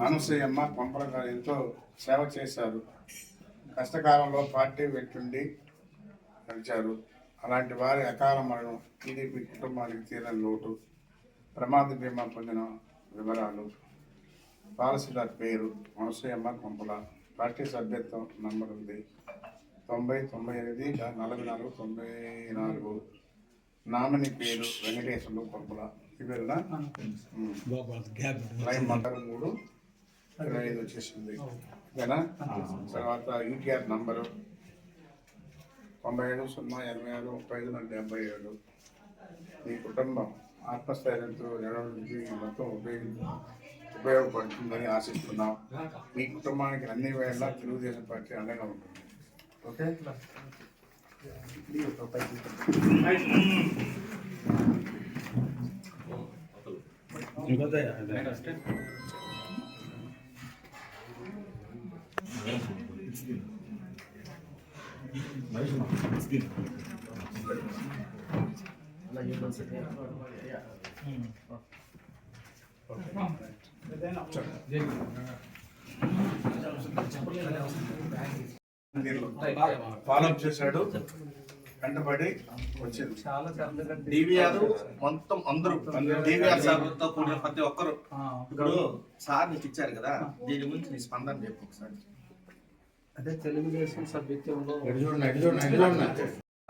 అనసూయమ్మ పంపల గారు ఎంతో సేవ చేశారు. కష్టకాలంలో పార్టీ పెట్టుండి నడిచారు. అలాంటి వారి అకాల మరణం టీడీపీ కుటుంబానికి తీరని లోటు ప్రమాద బీమా పొందిన వివరాలు పాలసీదార్ పేరు అనసూయమ్మ కొంపల పార్టీ సభ్యత్వం నంబర్ ఉంది. తొంభై తొంభై ఎనిమిది నలభై నాలుగు తొంభై నాలుగు. నామిని పేరు వెంకటేశ్వర్లు పేరునా? ఉమ్. లైన్ మండలం మూడు. ఇరవై ఐదు వచ్చేసింది. ఓకేనా తర్వాత యూటీఆర్ నంబరు. తొంభై ఏడు సున్నా ఎనభై ఆరు ముప్పై ఐదు నుండి డెబ్బై ఏడు. మీ కుటుంబం ఆత్మస్థైర్యంతో జరగడానికి మొత్తం ఉపయోగించి ఉపయోగపడుతుందని ఆశిస్తున్నాం. మీ కుటుంబానికి అన్ని వేళ తెలుగుదేశం పార్టీ అండగా ఉంటుంది. ఓకే? ఫాలో అప్ చేశాడు. వెంటబడి వచ్చింది. డివిఆర్ మొత్తం అందరూ డివిఆర్ సార్తో కూడిన ప్రతి ఒక్కరు. ఇప్పుడు సార్ నీకు ఇచ్చారు కదా దీని గురించి నీ స్పందన చెప్పు ఒకసారి. అదే తెలుగుదేశం సభ్యత్వంలో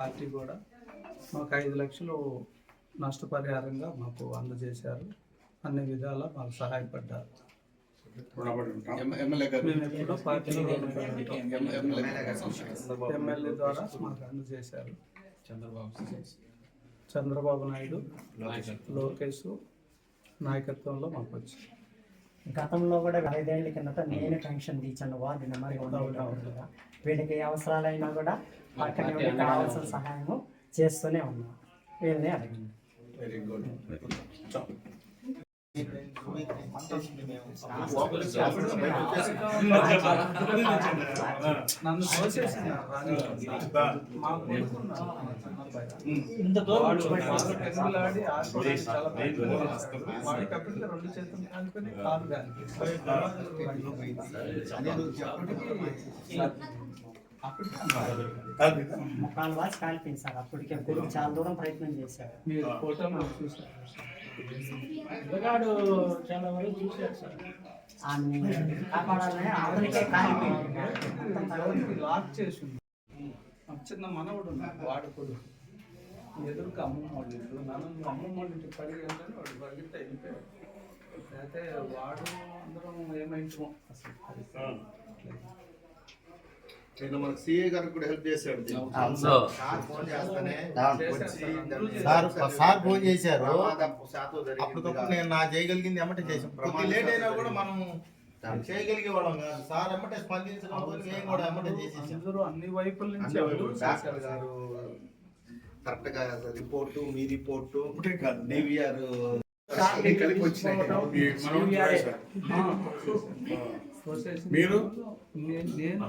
పార్టీ కూడా మాకు ఐదు లక్షలు నష్టపరిహారంగా మాకు అందజేశారు. అన్ని విధాల మాకు సహాయపడ్డారు. మేము పార్టీలో ఎమ్మెల్యే ద్వారా మాకు అందజేశారు. చంద్రబాబు నాయుడు లోకేష్. నాయకత్వంలో మాకు వచ్చింది గతంలో కూడా ఐదేళ్ళ కిందట నేను పెన్షన్ తీర్చాను వార్డు నెంబర్ ఉండగా వీళ్ళకి ఏ అవసరాలైనా కూడా పక్కన కావాల్సిన సహాయము చేస్తూనే ఉన్నాం. వీళ్ళని అడిగింది. వెరీ గుడ్ నన్ను తోసేసింది చాలా అప్పటికే రెండు చేతులు కాలు వాసి కాలిపోయింది సార్. అప్పటికే చాలా దూరం ప్రయత్నం చేశారు మీరు ఫోటోలో చూసారు. పిల్లగాడు చాలా వరకు చూశాడు సార్. ఆమె కాపాడాలని ఆవిడకే లాక్ చేసి ఉంది ఒక చిన్న మనవడు వాడు కొడుకు ఎదురుకు అమ్మమ్మ వాళ్ళ ఇల్లు నన్ను అమ్మమ్మ వాళ్ళ ఇంటికి వెళ్తాను వాడు పరిగెత్తి వెళ్ళిపోయాడు. అయితే వాడు అందరం ఏమైందో అసలు. నిన్న మన సిఏ గారికి కూడా హెల్ప్ చేశాడు. సార్ సార్ సార్ ఫోన్ చేశారు. అప్పటికప్పుడు నేను నా చేయగలిగింది ఎమ్మటే చేసాం కొద్ది లేట్ అయినా కూడా మనం చేయగలిగే వాళ్ళం కాదు. సార్ ఎమ్మటే స్పందించడం కూడా ఎమ్మటే చేసేసాం అందరూ అన్ని వైపుల నుంచి డాక్టర్ గారు కరెక్ట్గా రిపోర్టు మీ రిపోర్టు డివిఆర్ కలిపి వచ్చినాయి. మీరు? నేను నేను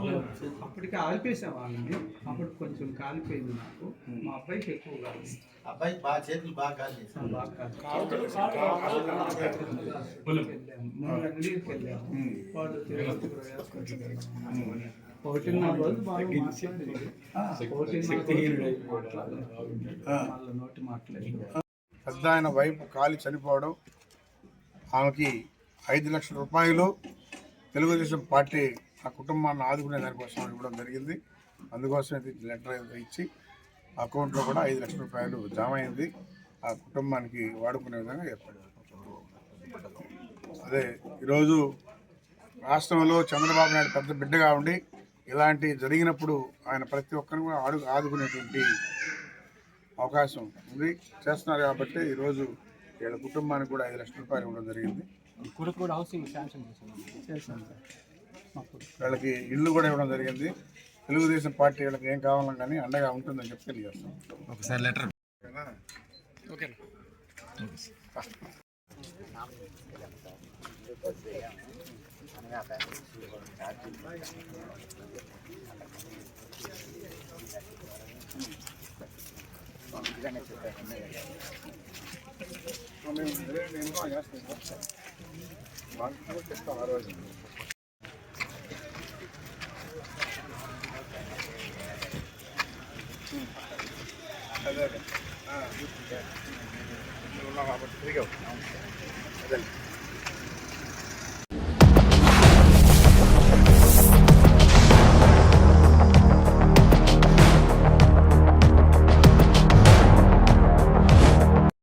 అప్పటికే ఆల్పేసాం వాళ్ళని అప్పుడు కొంచెం కాలిపోయింది నాకు మా అబ్బాయికి ఎక్కువ కాదు అబ్బాయి బాగా చేతులు బాగా కాల్ బాగా అంగడికి వెళ్ళాము. వాడు. ఒకటిన్నర రోజు. వాళ్ళ నోటి మాట్లాడలేదు పెద్ద ఆయన వైపు కాలి చనిపోవడం ఆమెకి ఐదు లక్షల రూపాయలు తెలుగుదేశం పార్టీ ఆ కుటుంబాన్ని ఆదుకునే దానికోసం ఇవ్వడం జరిగింది. అందుకోసం ఇది లెటర్ ఏదో ఇచ్చి అకౌంట్లో కూడా ఐదు లక్షల రూపాయలు జమ అయింది. ఆ కుటుంబానికి వాడుకునే విధంగా ఏర్పాటు అదే ఈరోజు రాష్ట్రంలో చంద్రబాబు నాయుడు పెద్ద బిడ్డగా ఉండి ఇలాంటి జరిగినప్పుడు ఆయన ప్రతి ఒక్కరిని కూడా ఆడు ఆదుకునేటువంటి అవకాశం ఉంది. చేస్తున్నారు కాబట్టి ఈరోజు వీళ్ళ కుటుంబానికి కూడా ఐదు లక్షల రూపాయలు ఇవ్వడం జరిగింది. చేశాను. సార్. వీళ్ళకి ఇల్లు కూడా ఇవ్వడం జరిగింది. తెలుగుదేశం పార్టీ వీళ్ళకి ఏం కావాలన్నా కానీ అండగా ఉంటుందని చెప్పి తెలియజేస్తాం. ఒకసారి లెటర్. ఓకే. మేము అదే అదే ఆ, నువ్వు ఉన్నావు కాబట్టి తిరిగావు అదే